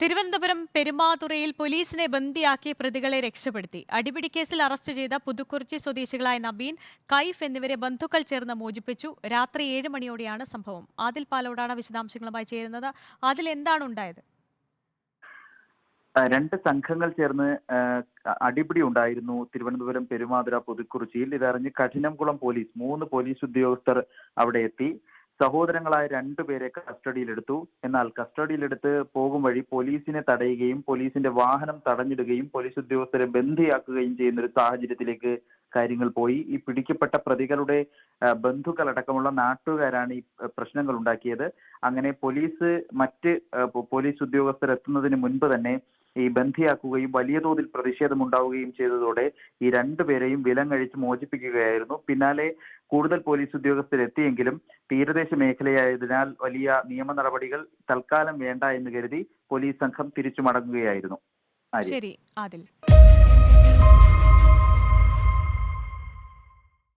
തിരുവനന്തപുരം പെരുമാതുറയിൽ പോലീസിനെ ബന്ദിയാക്കി പ്രതികളെ രക്ഷപ്പെടുത്തി. അടിപിടി കേസിൽ അറസ്റ്റ് ചെയ്ത പുതുക്കുറിച്ചി സ്വദേശികളായ നബീൻ കൈഫ് എന്നിവരെ ബന്ധുക്കൾ ചേർന്ന് മോചിപ്പിച്ചു. രാത്രി ഏഴ് മണിയോടെയാണ് സംഭവം. ആദിൽ പാലോടാണ് വിശദാംശങ്ങളുമായി ചേരുന്നത്. അതിൽ എന്താണ് ഉണ്ടായത്? രണ്ട് സംഘങ്ങൾ ചേർന്ന് അടിപിടി ഉണ്ടായിരുന്നു തിരുവനന്തപുരം പെരുമാതുര പുതുക്കുറിച്ചിയിൽ. ഇതറിഞ്ഞ് കഠിനംകുളം പോലീസ് മൂന്ന് പോലീസ് ഉദ്യോഗസ്ഥർ അവിടെ എത്തി. സഹോദരങ്ങളായ രണ്ടുപേരെ കസ്റ്റഡിയിലെടുത്തു. എന്നാൽ കസ്റ്റഡിയിലെടുത്ത് പോകും വഴി പോലീസിനെ തടയുകയും പോലീസിന്റെ വാഹനം തടഞ്ഞിടുകയും പോലീസ് ഉദ്യോഗസ്ഥരെ ബന്ധിയാക്കുകയും ചെയ്യുന്ന ഒരു സാഹചര്യത്തിലേക്ക് കാര്യങ്ങൾ പോയി. ഈ പിടിക്കപ്പെട്ട പ്രതികളുടെ ബന്ധുക്കളടക്കമുള്ള നാട്ടുകാരാണ് ഈ പ്രശ്നങ്ങൾ ഉണ്ടാക്കിയത് അങ്ങനെ പോലീസ് മറ്റ് പോലീസ് ഉദ്യോഗസ്ഥർ എത്തുന്നതിന് മുൻപ് തന്നെ ഈ ബന്ധിയാക്കുകയും വലിയ തോതിൽ പ്രതിഷേധമുണ്ടാവുകയും ചെയ്തതോടെ ഈ രണ്ടുപേരെയും വിലങ്ങഴിച്ച് മോചിപ്പിക്കുകയായിരുന്നു. പിന്നാലെ കൂടുതൽ പോലീസ് ഉദ്യോഗസ്ഥർ എത്തിയെങ്കിലും തീരദേശ മേഖലയായതിനാൽ വലിയ നിയമ നടപടികൾ തൽക്കാലം വേണ്ട എന്ന് കരുതി പോലീസ് സംഘം തിരിച്ചു മടങ്ങുകയായിരുന്നു. ശരി ആദിൽ.